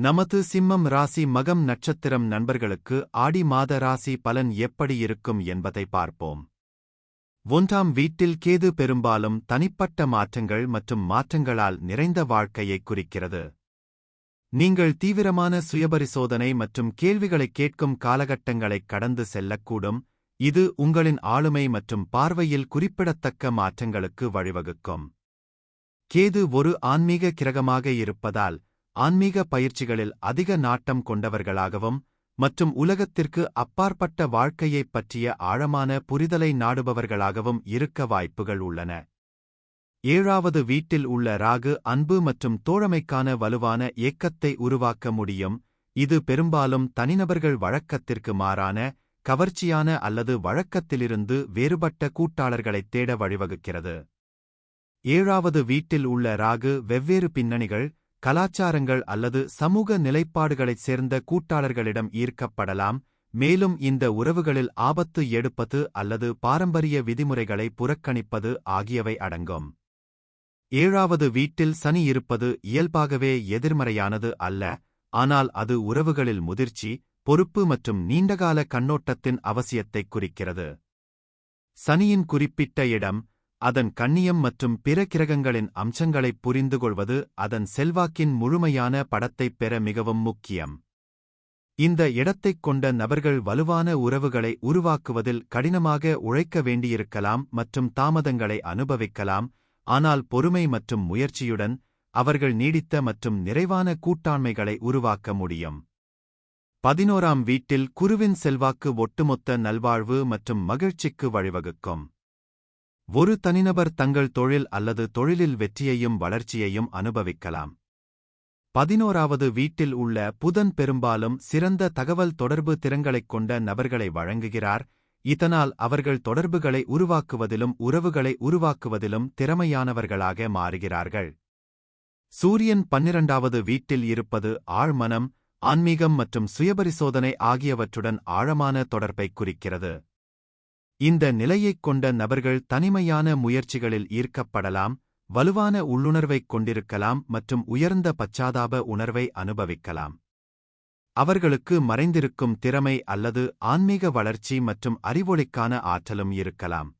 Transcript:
நமது சிம்மம் ராசி மகம் நட்சத்திரம் நண்பர்களுக்கு ஆடி மாத ராசி பலன் எப்படி இருக்கும் என்பதை பார்ப்போம். ஒன்றாம் வீட்டில் கேது பெரும்பாலும் தனிப்பட்ட மாற்றங்கள் மற்றும் மாற்றங்களால் நிறைந்த வாழ்க்கையை குறிக்கிறது. நீங்கள் தீவிரமான சுயபரிசோதனை மற்றும் கேள்விகளைக் கேட்கும் காலகட்டங்களைக் கடந்து செல்லக்கூடும். இது உங்களின் ஆளுமை மற்றும் பார்வையில் குறிப்பிடத்தக்க மாற்றங்களுக்கு வழிவகுக்கும். கேது ஒரு ஆன்மீக கிரகமாக இருப்பதால் ஆன்மீக பயிற்சிகளில் அதிக நாட்டம் கொண்டவர்களாகவும் மற்றும் உலகத்திற்கு அப்பாற்பட்ட வாழ்க்கையைப் பற்றிய ஆழமான புரிதலை நாடுபவர்களாகவும் இருக்க வாய்ப்புகள் உள்ளன. ஏழாவது வீட்டில் உள்ள ராகு அன்பு மற்றும் தோழமைக்கான வலுவான ஏக்கத்தை உருவாக்க முடியும். இது பெரும்பாலும் தனிநபர்கள் வழக்கத்திற்கு மாறான கவர்ச்சியான அல்லது வழக்கத்திலிருந்து வேறுபட்ட கூட்டாளர்களைத் தேட வழிவகுக்கிறது. ஏழாவது வீட்டில் உள்ள ராகு வெவ்வேறு பின்னணிகள் கலாச்சாரங்கள் அல்லது சமூக நிலைப்பாடுகளைச் சேர்ந்த கூட்டாளர்களிடம் ஈர்க்கப்படலாம் மேலும் இந்த உறவுகளில் ஆபத்து எடுப்பது அல்லது பாரம்பரிய விதிமுறைகளை புறக்கணிப்பது ஆகியவை அடங்கும். ஏழாவது வீட்டில் சனி இருப்பது இயல்பாகவே எதிர்மறையானது அல்ல ஆனால் அது உறவுகளில் முதிர்ச்சி பொறுப்பு மற்றும் நீண்டகால கண்ணோட்டத்தின் அவசியத்தைக் குறிக்கிறது. சனியின் குறிப்பிட்ட இடம் அதன் கண்ணியம் மற்றும் பிற கிரகங்களின் அம்சங்களைப் புரிந்துகொள்வது அதன் செல்வாக்கின் முழுமையான படத்தைப் பெற மிகவும் முக்கியம். இந்த இடத்தைக் கொண்ட நபர்கள் வலுவான உறவுகளை உருவாக்குவதில் கடினமாக உழைக்க வேண்டியிருக்கலாம் மற்றும் தாமதங்களை அனுபவிக்கலாம் ஆனால் பொறுமை மற்றும் முயற்சியுடன் அவர்கள் நீடித்த மற்றும் நிறைவான கூட்டாண்மைகளை உருவாக்க முடியும். பதினோராம் வீட்டில் குருவின் செல்வாக்கு ஒட்டுமொத்த நல்வாழ்வு மற்றும் மகிழ்ச்சிக்கு வழிவகுக்கும். ஒரு தனிநபர் தங்கள் தொழில் அல்லது தொழிலில் வெற்றியையும் வளர்ச்சியையும் அனுபவிக்கலாம். பதினோராவது வீட்டில் உள்ள புதன் பெரும்பாலும் சிறந்த தகவல் தொடர்பு திறங்களைக் கொண்ட நபர்களை வழங்குகிறார். இதனால் அவர்கள் தொடர்புகளை உருவாக்குவதிலும் உறவுகளை உருவாக்குவதிலும் திறமையானவர்களாக மாறுகிறார்கள். சூரியன் பன்னிரண்டாவது வீட்டில் இருப்பது ஆழ்மனம் ஆன்மீகம் மற்றும் சுயபரிசோதனை ஆகியவற்றுடன் ஆழமான தொடர்பைக் குறிக்கிறது. இந்த நிலையைக் கொண்ட நபர்கள் தனிமையான முயற்சிகளில் ஈர்க்கப்படலாம் வலுவான உள்ளுணர்வைக் கொண்டிருக்கலாம் மற்றும் உயர்ந்த பச்சாதாப உணர்வை அனுபவிக்கலாம். அவர்களுக்கு மறைந்திருக்கும் திறமை அல்லது ஆன்மீக வளர்ச்சி மற்றும் அறிவொளிக்கான ஆற்றலும் இருக்கலாம்.